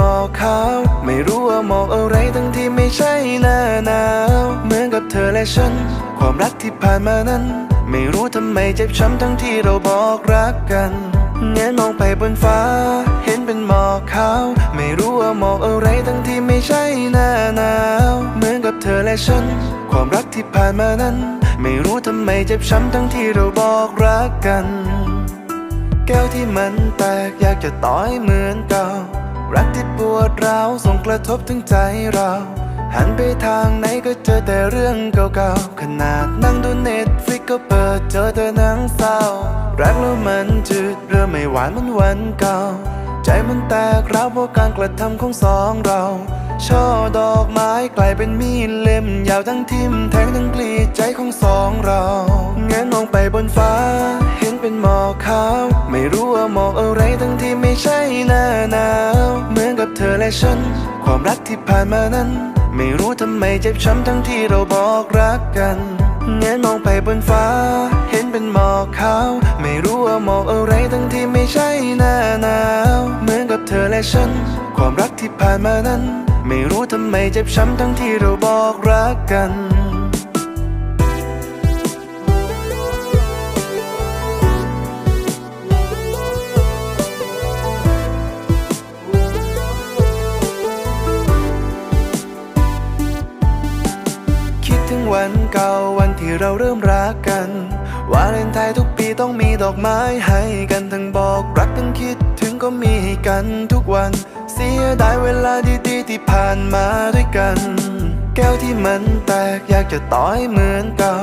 มอกขาว ไม่รู้ว่าหมอกอะไรทั้งที่ไม่ใช่หน้าหนาว เหมือนกับเธอและฉัน ความรักที่ผ่านมานั้น ไม่รู้ทำไมเจ็บช้ำทั้งที่เราบอกรักกันเงยมองไปบนฟ้า เห็นเป็นหมอกขาว ไม่รู้ว่าหมอกอะไรทั้งที่ไม่ใช่หน้าหนาว เหมือนกับเธอและฉัน ความรักที่ผ่านมานั้น ไม่รู้ทำไมเจ็บช้ำทั้งที่เราบอกรักกัน แก้วที่มันแตกอยากจะต่อยเหมือนเก่า รักที่ปวดร้าวส่งกระทบถึงใจเรา หันไปทางไหนก็เจอแต่เรื่องเก่าๆ ขนาดนั่งดูเน็ตฟลิกก็เปิดเจอแต่หนังเศร้า รักแล้วมันจืดเริ่มไม่หวานเหมันวันเก่า ใจมันแตกร้าวเพราะการกระทำของสองเรา ช่อดอกไม้กลายเป็นมีดเล่มยาวทั้งทิ่มแทงทั้งกรีดใจของสองเราเงยมองไปบนฟ้า เห็นเป็นหมอกขาว ใช่หน้าหนาวเหมือนกับเธอและฉัน ความรักที่ผ่านมานั้น ไม่รู้ทำไมเจ็บช้ำทั้งที่เราบอกรักกันเงยมองไปบนฟ้า เห็นเป็นหมอกขาว ไม่รู้ว่าหมอกอะไรทั้งที่ไม่ใช่หน้าหนาว เหมือนกับเธอและฉัน ความรักที่ผ่านมานั้น ไม่รู้ทำไมเจ็บช้ำทั้งที่เราบอกรักกัน เก่าวันที่เราเริ่มรักกัน วาเลนไทน์ทุกปีต้องมีดอกไม้ให้กันทั้งบอกรักทั้งคิดถึงก็มีให้กันทุกวัน เสียดายเวลาดีๆที่ผ่านมาด้วยกัน แก้วที่มันแตกอยากจะต่อยเหมือนเก่า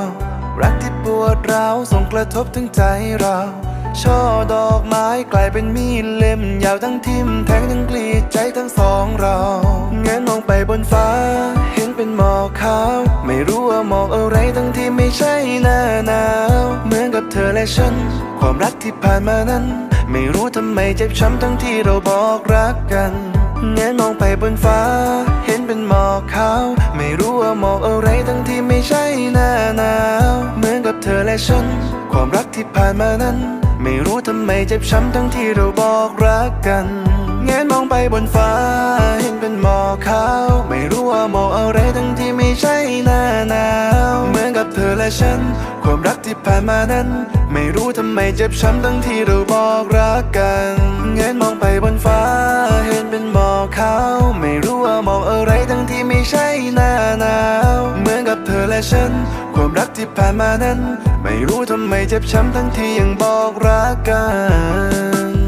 รักที่ปวดร้าวส่งกระทบถึงใจเรา ช่อดอกไม้กลายเป็นมีดเล่ม ยาวทั้งทิ่มแทงทั้งกรีดใจทั้งสองเราเงยมองไปบนฟ้า เห็นเป็นหมอกขาว ไม่รู้ว่าหมอกอะไรทั้งที่ไม่ใช่หน้าหนาว เหมือนกับเธอและฉัน ความรักที่ผ่านมานั้น ไม่รู้ทำไมเจ็บช้ำทั้งที่เราบอกรักกันเงยมองไปบนฟ้า เห็นเป็นหมอกขาว ไม่รู้ว่าหมอกอะไรทั้งที่ไม่ใช่หน้าหนาว เหมือนกับเธอและฉัน ความรักที่ผ่านมานั้น ไม่รู้ทำไมเจ็บช้ำทั้งที่เราบอกรักกันเงยมองไปบนฟ้า เห็นเป็นหมอกขาว ไม่รู้ว่าหมอกอะไรทั้งที่ไม่ใช่หน้าหนาว เหมือนกับเธอและฉัน ความรักที่ผ่านมานั้น ไม่รู้ทำไมเจ็บช้ำทั้งที่เราบอกรักกันเงยมองไปบนฟ้า เห็นเป็นหมอกขาว ไม่รู้ว่าหมอกอะไรทั้ง ฉัน ความรักที่ผ่านมานั้น ไม่รู้ทำไมเจ็บช้ำทั้งที่ยังบอกรักกัน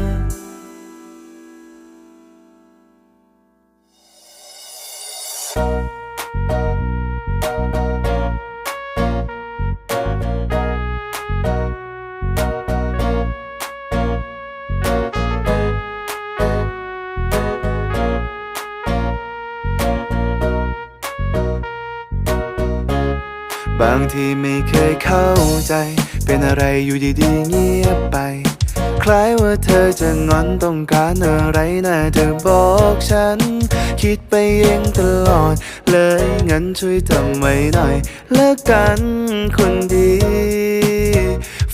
บางทีไม่เคยเข้าใจ เป็นอะไรอยู่ดีๆเงียบไป คล้ายว่าเธอจะงอนต้องการอะไรนะเธอบอกฉัน คิดไปเองตลอด เลยงั้นช่วยจำไว้หน่อย เลิกกันคนดี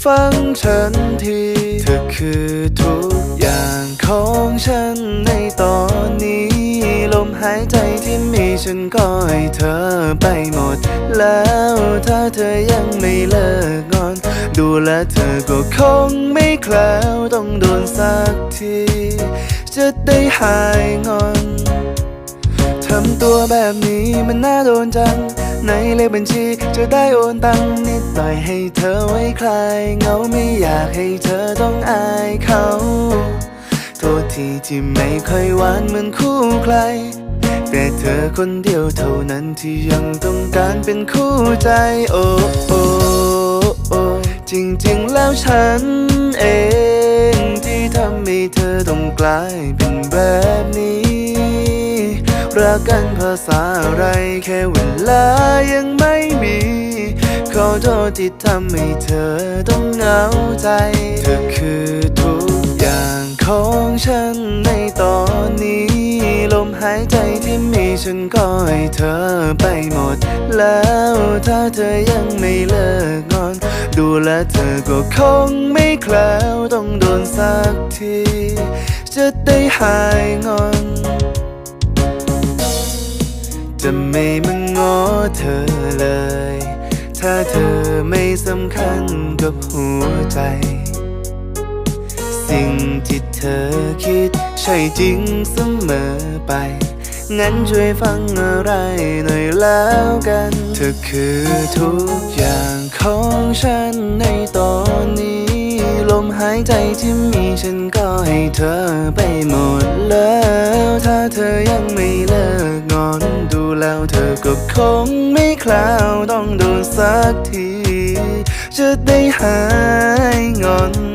ฟังฉันที เธอคือทุกอย่างของฉันในตอนนี้ ลมหายใจ ฉันก็ให้เธอไปหมด แล้วถ้าเธอยังไม่เลิกงอน ดูแลเธอก็คงไม่แคล้วต้องโดนสักที จะได้หายงอนทำตัวแบบนี้มันน่าโดนจัง ในเลขบัญชีจะได้โอนตังค์นิดหน่อยให้เธอไว้คลายเหงาไม่อยากให้เธอต้องอายเขา โทษทีที่ไม่ค่อยหวานเหมือนคู่ใคร แต่เธอคนเดียวเท่านั้นที่ยังต้องการเป็นคู่ใจโอ้โอ้โอ้จริงๆแล้วฉันเองที่ทำให้เธอต้องกลายเป็นแบบนี้ รักกันภาษาอะไรแค่เวลายังไม่มี ขอโทษที่ทำให้เธอต้องเหงาใจ เธอคือ แล้ว ถ้าเธอยังไม่เลิกงอน ดูแลเธอก็คงไม่แคล้วต้องโดนสักที จะได้หายงอน จะไม่มาง้อเธอเลย ถ้าเธอไม่สำคัญกับหัวใจ สิ่งที่เธอคิดใช่จริงเสมอไป งั้นช่วยฟังอะไรหน่อยแล้วกัน เธอคือทุกอย่างของฉันในตอนนี้ ลมหายใจที่มีฉันก็ให้เธอไปหมดแล้ว ถ้าเธอยังไม่เลิกงอนดูแล้วเธอก็คงไม่คลาวต้องโดนสักที จะได้หายงอน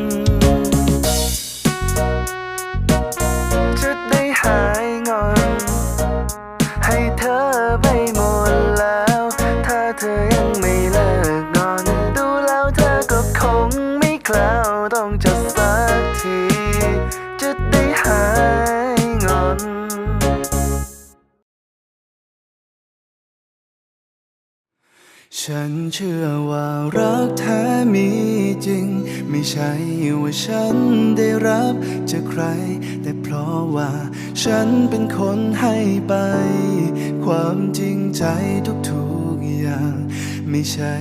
ฉันเชื่อว่ารักแท้มีจริง ไม่ใช่ว่าฉันได้รับจากใคร แต่เพราะว่าฉันเป็นคนให้ไป ความจริงใจทุกๆอย่าง ไม่ใช่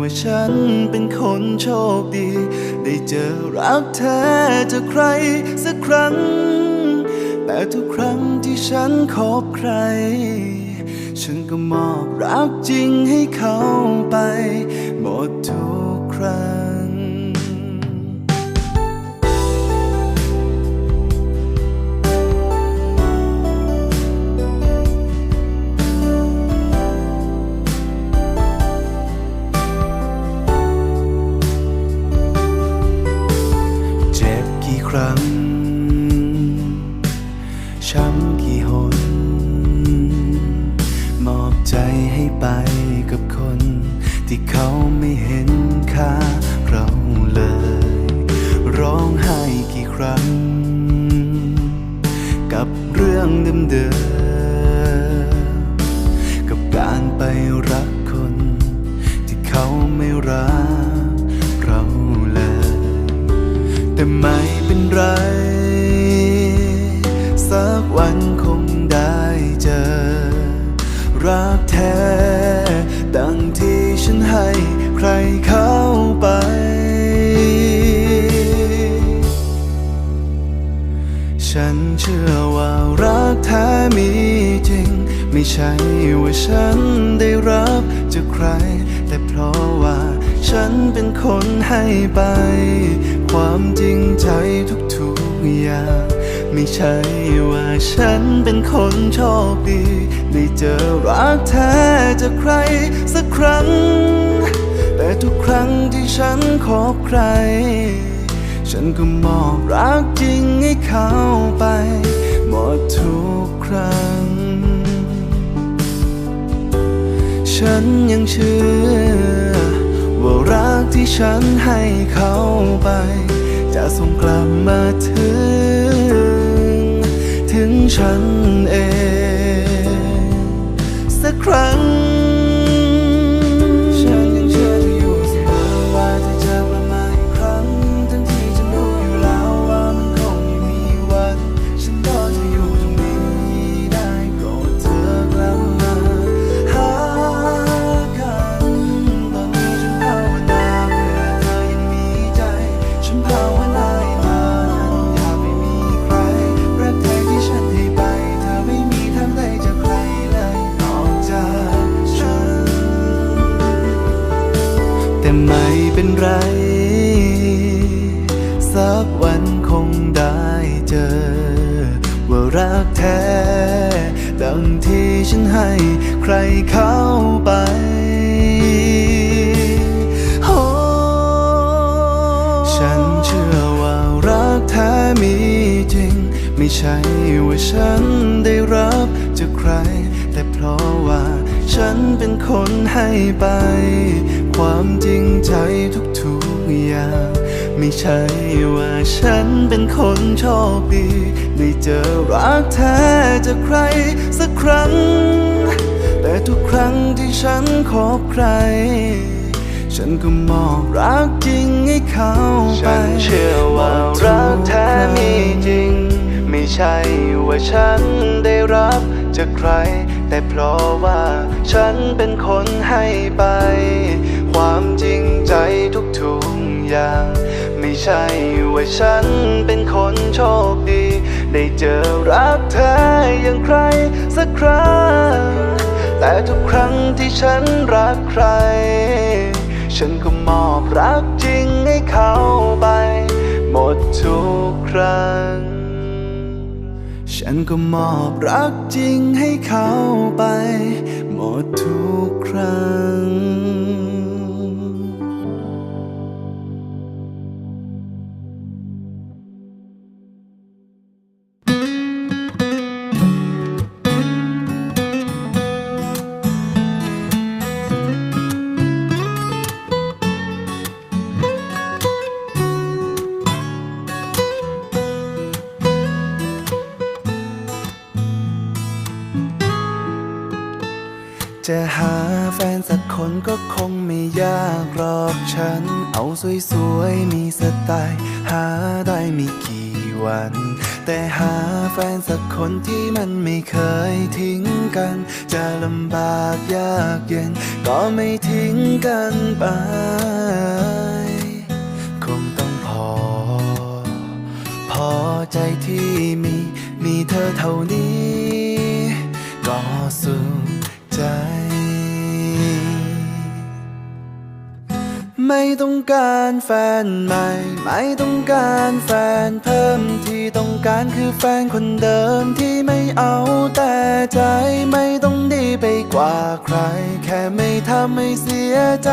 ว่าฉันเป็นคนโชคดี ได้เจอรักแท้จากใครสักครั้ง แต่ทุกครั้งที่ฉันคบใคร ฉันก็มอบรักจริงให้เขาไป หมดทุกครั้ง คงได้เจอ รักแท้ ดังที่ฉันให้ใครเข้าไป ฉันเชื่อว่ารักแท้มีจริง ไม่ใช่ว่าฉันได้รับจากใคร แต่เพราะว่าฉันเป็นคนให้ไป ความจริงใจทุกๆอย่าง ไม่ใช่ว่าฉันเป็นคนโชคดี ได้เจอรักแท้จากใครสักครั้ง แต่ทุกครั้งที่ฉันคบใคร ฉันก็มอบรักจริงให้เขาไป หมดทุกครั้ง ฉันยังเชื่อ ว่ารักที่ฉันให้เขาไป จะส่งกลับมา ฉันเอง สักครั้ง ฉันยังเชื่อเธออยู่เสมอว่าเธอจะกลับมาอีกครั้ง ทั้งที่ฉันรู้อยู่แล้วว่ามันคงไม่มีวัน ฉันรอเธออยู่ตรงนี้ได้โปรดเธอกลับมาหากัน ตอนนี้ฉันภาวนาเพื่อเธอยังมีใจ ฉันภาวนา ไม่เป็นไร สักวันคงได้เจอ ว่ารักแท้ ดังที่ฉันให้ใครเข้าไปโอ้ฉันเชื่อว่ารักแท้มีจริง ไม่ใช่ว่าฉันได้รับจากใคร แต่เพราะว่าฉันเป็นคนให้ไป ความจริงใจทุกๆอย่าง ไม่ใช่ว่าฉันเป็นคนโชคดี ได้เจอรักแท้จากใครสักครั้ง แต่ทุกครั้งที่ฉันคบใคร ฉันก็มอบรักจริงให้เขาไป ฉันเชื่อว่ารักแท้มีจริง ไม่ใช่ว่าฉันได้รับจากใคร แต่เพราะว่าฉันเป็นคนให้ไป ความจริงใจทุกๆอย่าง ไม่ใช่ว่าฉันเป็นคนโชคดี ได้เจอรักเธออย่างใครสักครั้ง แต่ทุกครั้งที่ฉันรักใคร ฉันก็มอบรักจริงให้เขาไป หมดทุกครั้ง ฉันก็มอบรักจริงให้เขาไป หมดทุกครั้ง จะหาแฟนสักคนก็คงไม่ยากหรอกฉัน เอาสวยๆ มีสไตล์ หาได้ไม่กี่วัน แต่หาแฟนสักคนที่มันไม่เคยทิ้งกัน จะลำบากยากเย็น ก็ไม่ทิ้งกันไป คงต้องพอ พอใจที่มีมีเธอเท่านี้ ก็สุขใจ ไม่ต้องการแฟนใหม่ ไม่ต้องการแฟนเพิ่มที่ต้องการคือแฟนคนเดิมที่ไม่เอาแต่ใจไม่ต้องดีไปกว่าใคร แค่ไม่ทำให้เสียใจ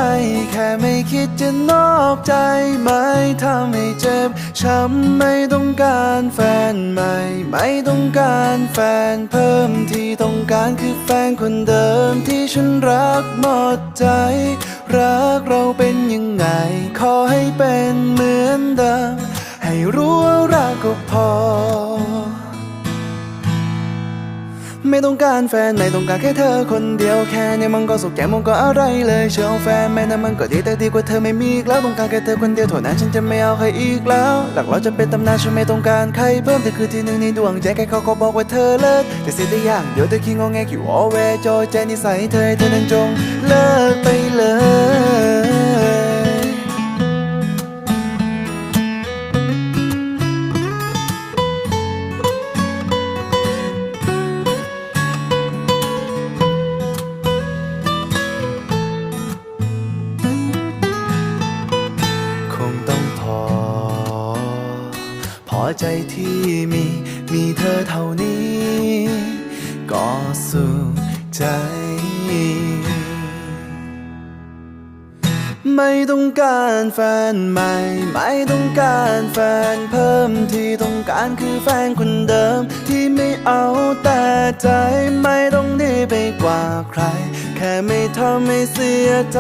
แค่ไม่คิดจะนอกใจ ไม่ทำให้เจ็บช้ำไม่ต้องการแฟนใหม่ ไม่ต้องการแฟนเพิ่มที่ต้องการคือแฟนคนเดิมที่ฉันรักหมดใจ รักเราเป็นยังไง ขอให้เป็นเหมือนเดิม ให้รู้ว่ารักก็พอ ไม่ต้องการแฟนไม่ต้องการแค่เธอคนเดียวแค่นี้มันก็สุขแก่มันก็อะไรเลยเชียวแฟนแม่นั้นมันก็ดีแต่ดีกว่าเธอไม่มีอีกแล้วต้องการแค่เธอคนเดียวเท่านั้นฉันจะไม่เอาใครอีกแล้ว หลักเราจะเป็นตำนานฉันไม่ต้องการใครเพิ่มเธอคือที่หนึ่งในดวงใจแค่เขาก็บอกว่าเธอเลิศแต่เสียได้อย่างเดียวเธอคิดงอแงคิวอแวจอยใจนิสัยเธอให้เธอนั้นจงเลิกไปเลย การแฟนใหม่ ไม่ต้องการแฟนเพิ่มที่ต้องการคือแฟนคนเดิม ที่ไม่เอาแต่ใจไม่ต้องดีไปกว่าใคร แค่ไม่ทำให้เสียใจ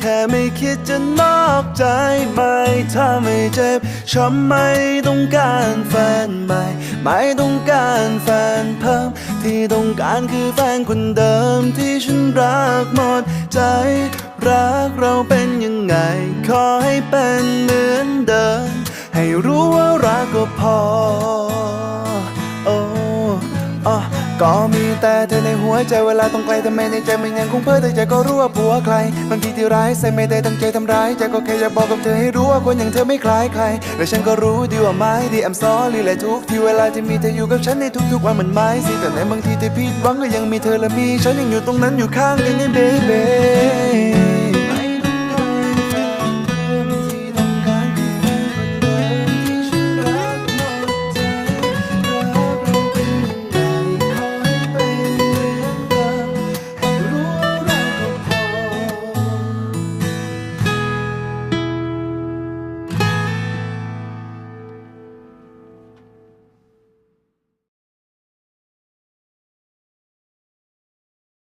แค่ไม่คิดจะนอกใจไม่ทำให้เจ็บช้ำไม่ต้องการแฟนใหม่ ไม่ต้องการแฟนเพิ่ม ที่ต้องการคือแฟนคนเดิมที่ฉันรักหมดใจ รักเราเป็นยังไง ขอให้เป็นเหมือนเดิม ให้รู้ว่ารักก็พอ โอ้อก็มีแต่เธอในหัวใจเวลาต้องไกลแต่ไม่ในใจมันยังคงเพ้อแต่ใจก็รู้ว่าผัวใครบางทีที่ร้ายใส่ไม่ได้ตั้งใจทำร้ายใจก็แค่อยากบอกกับเธอให้รู้ว่าคนอย่างเธอไม่คล้ายใคร และฉันก็รู้ดีว่าไม่ดี I'm sorry และทุกที่เวลาที่มีเธออยู่กับฉันในทุกๆวันมันไม่สิแต่ในบางทีที่ผิดหวังก็ยังมีเธอและมีฉันยังอยู่ตรงนั้นอยู่ข้างกันไง baby